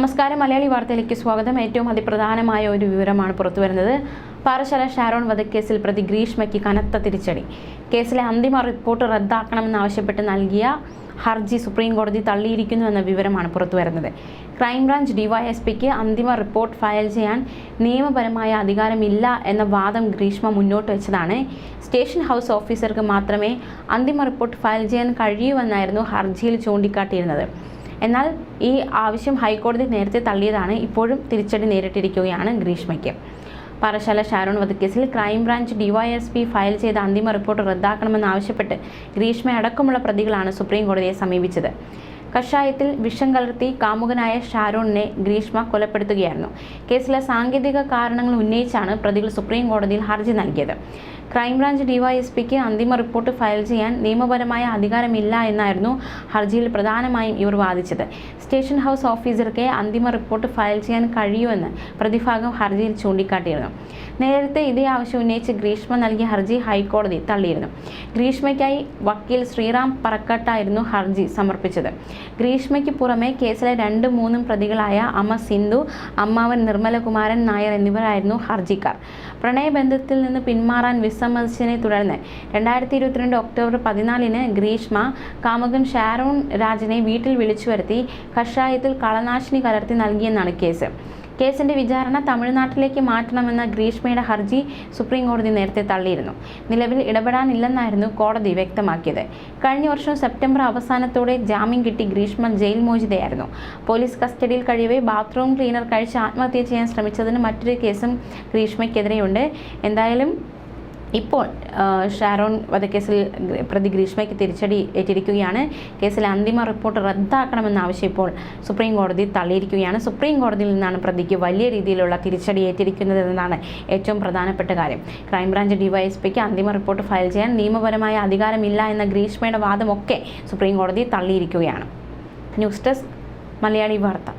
നമസ്കാരം. മലയാളി വാർത്തയിലേക്ക് സ്വാഗതം. ഏറ്റവും അതിപ്രധാനമായ ഒരു വിവരമാണ് പുറത്തുവരുന്നത്. പാറശാല ഷാരോൺ വധക്കേസിൽ പ്രതി ഗ്രീഷ്മയ്ക്ക് കനത്ത തിരിച്ചടി. കേസിലെ അന്തിമ റിപ്പോർട്ട് റദ്ദാക്കണമെന്നാവശ്യപ്പെട്ട് നൽകിയ ഹർജി സുപ്രീം കോടതി തള്ളിയിരിക്കുന്നു എന്ന വിവരമാണ് പുറത്തുവരുന്നത്. ക്രൈംബ്രാഞ്ച് ഡിവൈഎസ്പിക്ക് അന്തിമ റിപ്പോർട്ട് ഫയൽ ചെയ്യാൻ നിയമപരമായ അധികാരമില്ല എന്ന വാദം ഗ്രീഷ്മ മുന്നോട്ട് വെച്ചതാണ്. സ്റ്റേഷൻ ഹൗസ് ഓഫീസർക്ക് മാത്രമേ അന്തിമ റിപ്പോർട്ട് ഫയൽ ചെയ്യാൻ കഴിയൂ എന്നായിരുന്നു ഹർജിയിൽ ചൂണ്ടിക്കാട്ടിയിരുന്നത്. എന്നാൽ ഈ ആവശ്യം ഹൈക്കോടതി നേരത്തെ തള്ളിയതാണ്. ഇപ്പോഴും തിരിച്ചടി നേരിട്ടിരിക്കുകയാണ് ഗ്രീഷ്മയ്ക്ക്. പാറശാല ഷാരോൺ വധക്കേസിൽ ക്രൈംബ്രാഞ്ച് ഡിവൈഎസ്പി ഫയൽ ചെയ്ത അന്തിമ റിപ്പോർട്ട് റദ്ദാക്കണമെന്നാവശ്യപ്പെട്ട് ഗ്രീഷ്മ അടക്കമുള്ള പ്രതികളാണ് സുപ്രീം കോടതിയെ സമീപിച്ചത്. കഷായത്തിൽ വിഷം കലർത്തി കാമുകനായ ഷാരോണിനെ ഗ്രീഷ്മ കൊലപ്പെടുത്തുകയായിരുന്നു. കേസിലെ സാങ്കേതിക കാരണങ്ങൾ ഉന്നയിച്ചാണ് പ്രതികൾ സുപ്രീം കോടതിയിൽ ഹർജി നൽകിയത്. ക്രൈംബ്രാഞ്ച് ഡിവൈഎസ്പിക്ക് അന്തിമ റിപ്പോർട്ട് ഫയൽ ചെയ്യാൻ നിയമപരമായ അധികാരമില്ല എന്നായിരുന്നു ഹർജിയിൽ പ്രധാനമായും ഇവർ വാദിച്ചത്. സ്റ്റേഷൻ ഹൗസ് ഓഫീസർക്ക് അന്തിമ റിപ്പോർട്ട് ഫയൽ ചെയ്യാൻ കഴിയുമെന്ന് പ്രതിഭാഗം ഹർജിയിൽ ചൂണ്ടിക്കാട്ടിയിരുന്നു. നേരത്തെ ഇതേ ആവശ്യം ഉന്നയിച്ച് ഗ്രീഷ്മ നൽകിയ ഹർജി ഹൈക്കോടതി തള്ളിയിരുന്നു. ഗ്രീഷ്മയ്ക്കായി വക്കീൽ ശ്രീറാം പറക്കട്ടായിരുന്നു ഹർജി സമർപ്പിച്ചത്. ഗ്രീഷ്മയ്ക്ക് പുറമെ കേസിലെ രണ്ടും മൂന്നും പ്രതികളായ അമ്മ സിന്ധു അമ്മാവൻ നിർമ്മലകുമാരൻ നായർ എന്നിവരായിരുന്നു ഹർജിക്കാർ. പ്രണയബന്ധത്തിൽ നിന്ന് പിന്മാറാൻ വിസമ്മതിച്ചതിനെ തുടർന്ന് രണ്ടായിരത്തി ഇരുപത്തിരണ്ട് ഒക്ടോബർ പതിനാലിന് ഗ്രീഷ്മ കാമുകൻ ഷാരോൺ രാജനെ വീട്ടിൽ വിളിച്ചു വരുത്തി കഷായത്തിൽ കളനാശിനി കലർത്തി നൽകിയെന്നാണ് കേസ്. കേസിന്റെ വിചാരണ തമിഴ്നാട്ടിലേക്ക് മാറ്റണമെന്ന ഗ്രീഷ്മയുടെ ഹർജി സുപ്രീം കോടതി നേരത്തെ തള്ളിയിരുന്നു. നിലവിൽ ഇടപെടാനില്ലെന്നായിരുന്നു കോടതി വ്യക്തമാക്കിയത്. കഴിഞ്ഞ വർഷം സെപ്റ്റംബർ അവസാനത്തോടെ ജാമ്യം കിട്ടി ഗ്രീഷ്മ ജയിൽ മോചിതയായിരുന്നു. പോലീസ് കസ്റ്റഡിയിൽ കഴിയവേ ബാത്റൂം ക്ലീനർ കഴിച്ച് ആത്മഹത്യ ചെയ്യാൻ ശ്രമിച്ചതിന് മറ്റൊരു കേസും ഗ്രീഷ്മയ്ക്കെതിരെയുണ്ട്. എന്തായാലും ഇപ്പോൾ ഷാരോൺ വധക്കേസിൽ പ്രതി ഗ്രീഷ്മയ്ക്ക് തിരിച്ചടി ഏറ്റിരിക്കുകയാണ്. കേസിലെ അന്തിമ റിപ്പോർട്ട് റദ്ദാക്കണമെന്ന ഇപ്പോൾ സുപ്രീം കോടതി തള്ളിയിരിക്കുകയാണ്. സുപ്രീം കോടതിയിൽ നിന്നാണ് പ്രതിക്ക് വലിയ രീതിയിലുള്ള തിരിച്ചടി ഏറ്റിരിക്കുന്നതെന്നാണ് ഏറ്റവും പ്രധാനപ്പെട്ട കാര്യം. ക്രൈംബ്രാഞ്ച് ഡിവൈഎസ്പിക്ക് അന്തിമ റിപ്പോർട്ട് ഫയൽ ചെയ്യാൻ നിയമപരമായ അധികാരമില്ല എന്ന ഗ്രീഷ്മയുടെ വാദമൊക്കെ സുപ്രീം കോടതി തള്ളിയിരിക്കുകയാണ്. ന്യൂസ് ഡെസ്ക് മലയാളി വാർത്ത.